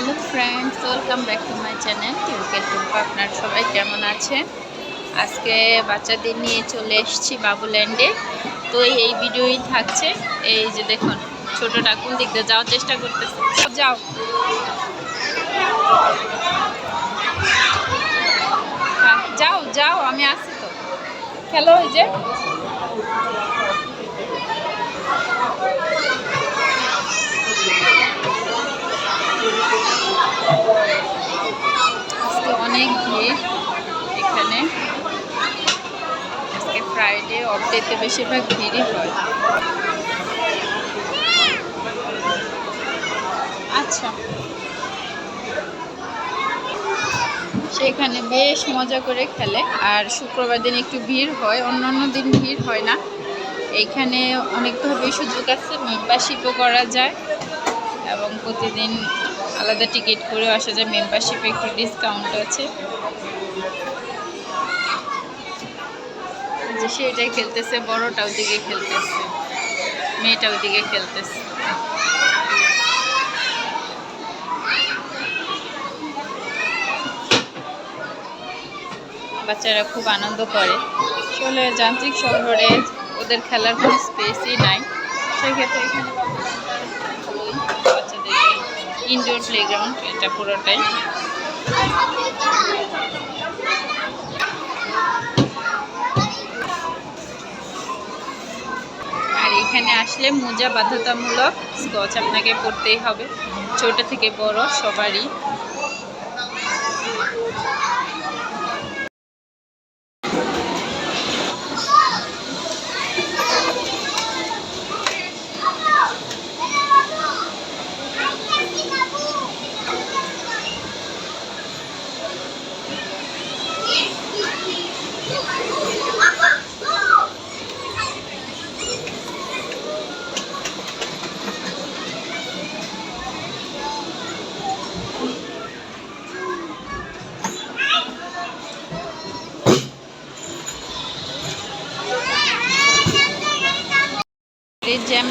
Hello friends welcome back to my channel টিউকের Tumpa আপনার সবাই কেমন আছেন? আজকে বাচ্চাদের নিয়ে চলে এসেছি বাবুল্যান্ডে। তো এই ভিডিওই থাকছে। এই যে দেখুন ছোট কোন দিক দিয়ে যাওয়ার চেষ্টা করতেছে। যাও। হ্যাঁ, যাও যাও আমি আসি তো। খেলো ওই যে আজকে অনেক ভিড় এখানে। আজকে ফ্রাইডে অফ ডেতে বেশিরভাগ ভিড়ই হয়। আচ্ছা। সেখানে বেশ মজা করে খেলে। আর শুক্রবার দিন একটু ভিড় হয় অন্য অন্য দিন ভিড় হয় না। এইখানে অনেকভাবে সুযোগ আছে মেম্বারশিপও করা যায়। এবং প্রতিদিন আলাদা টিকিট করেও আসা যায় মেম্বারশিপে একটু ডিসকাউন্ট আছে। যে সে এটাই খেলতেছে, বড়টা ওদিকে খেলতেছে, মেয়েটা ওদিকে খেলতেছে। বাচ্চারা খুব আনন্দ করে। আসলে যান্ত্রিক শহরে ওদের খেলার কোনো স্পেসই নাই। সেক্ষেত্রে এখানে ইনডোর প্লেগ্রাউন্ড এটা পুরোটাই। আর এখানে আসলে মোজা বাধ্যতামূলক স্কচ আপনাকে পড়তেই হবে। ছোট থেকে বড়, সবারই।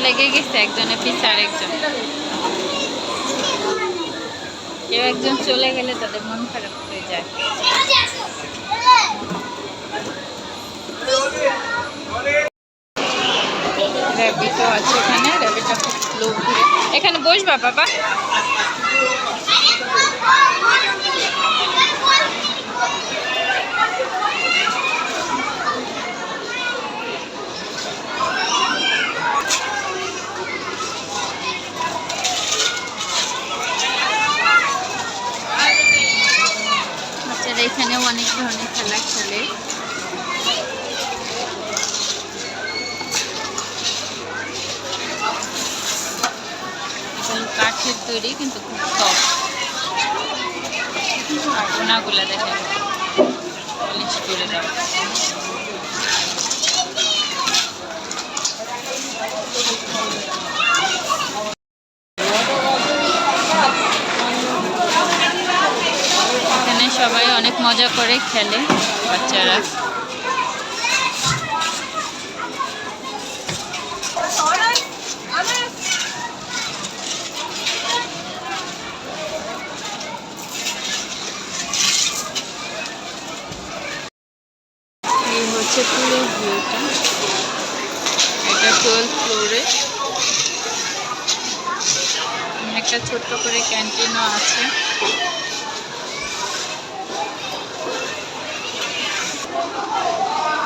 লেগে গেছে, একজনের পিছে আরেকজন। কেউ একজন চলে গেলে তাদের মন খারাপ হয়ে যায়। এখানে খুব স্লো ঘুরে। এখানে বসবা, বাবা বাচ্চারা এখানেও অনেক ধরনের খেলা খেলে এগুলো কাঠের তৈরি, কিন্তু খুব সফট। আর ওনাগুলা দেখেন পলিশ করে দেওয়া এখানে সবাই অনেক মজা করে খেলে বাচ্চারা এই হচ্ছে পুরো ভিউটা এটা টুয়েলভ ফ্লোরে একটা ছোট্ট করে ক্যান্টিনও আছে।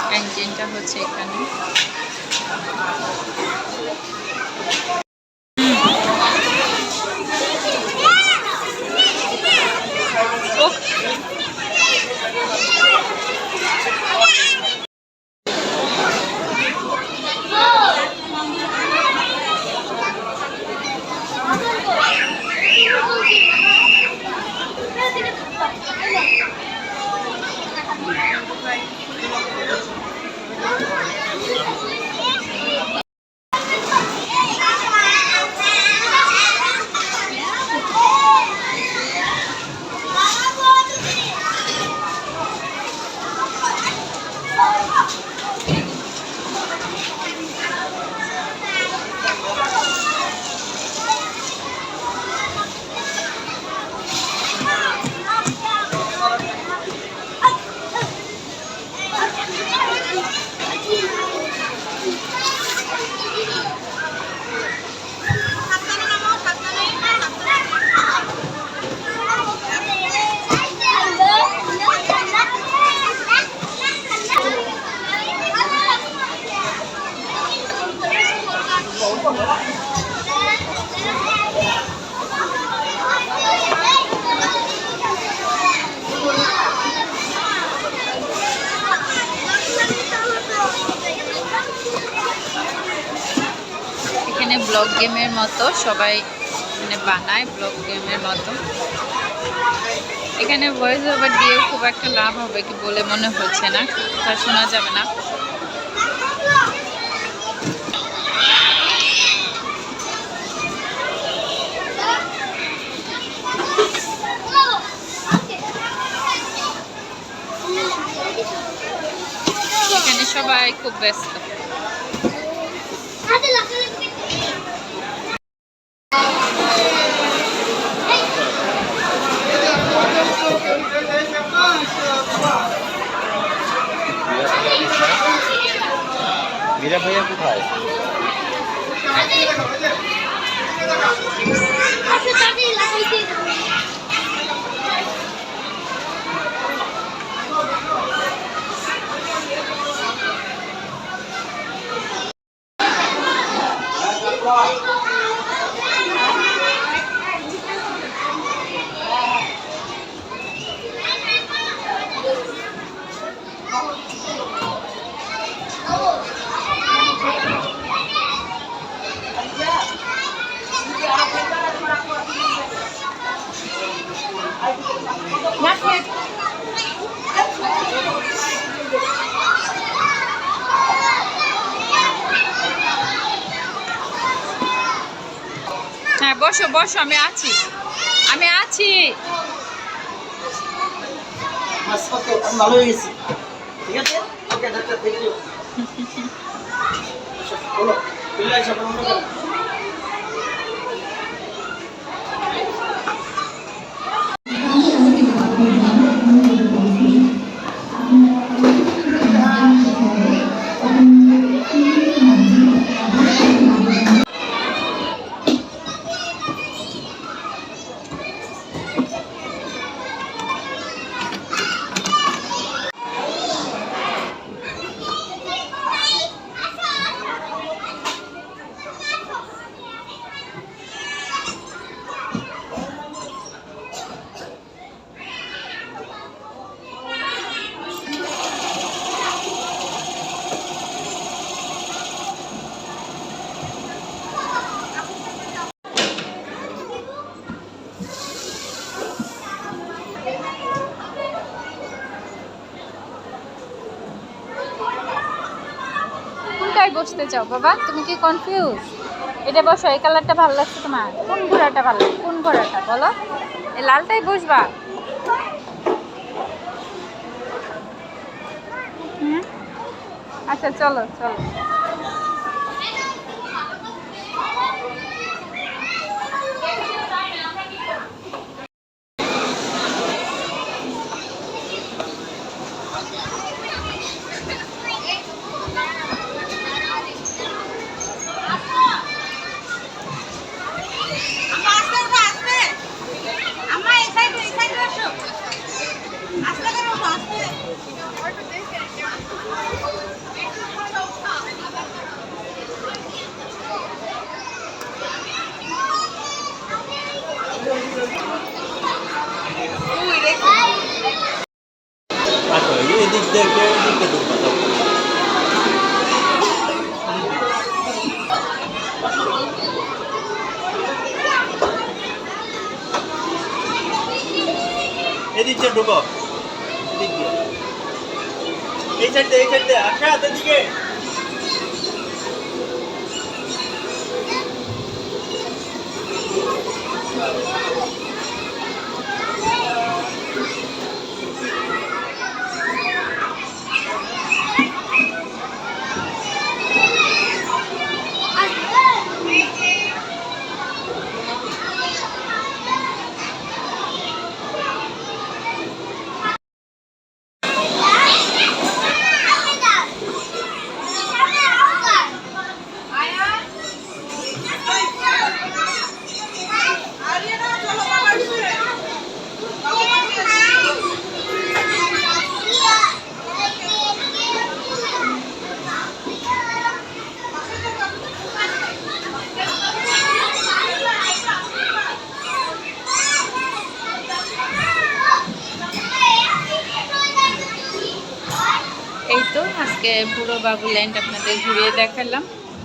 ক্যান্টিনটা হচ্ছে এখানে। এখানে ব্লক গেমের মতো সবাই মানে বানায় ব্লক গেমের মতো। এখানে ভয়েস ওভার দিয়েও খুব একটা লাভ হবে কি বলে মনে হচ্ছে না। তা শোনা যাবে না। সবাই খুব ব্যস্ত মীরা ভাইয়া কোথায় হ্যাঁ বসো বসো আমি আছি। আমি আছি। ঠিক আছে? ওকে ডাক্তার বসতে চাও? বাবা, তুমি কি কনফিউজ এটা বসো, এই কালারটা ভালো লাগছে তোমার। কোন ঘোড়াটা ভালো কোন ঘোড়াটা? বলো। এই লালটাই বসবা আচ্ছা চলো চলো। এদিক দিয়ে ঢুকো। এদিক এই সাইড এই সাইড দিয়ে আচ্ছা হাতের দিকে। আজকে পুরো বাবু ল্যান্ড আপনাদের ঘুরিয়ে দেখালাম।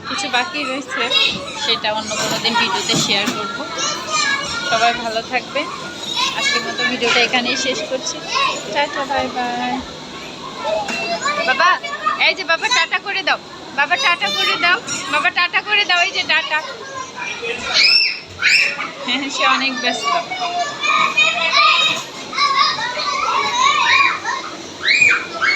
কিছু বাকি রয়েছে, সেটা অন্য কোনো দিন ভিডিওতে শেয়ার করব। সবাই ভালো থাকবে আজকের মতো ভিডিওটা এখানেই শেষ করছি। টাটা বাই বাই বাবা, এই যে বাবা, টাটা করে দাও। বাবা, টাটা করে দাও। বাবা, টাটা করে দাও, এই যে টাটা। হ্যাঁ সে অনেক ব্যস্ত। Thank you.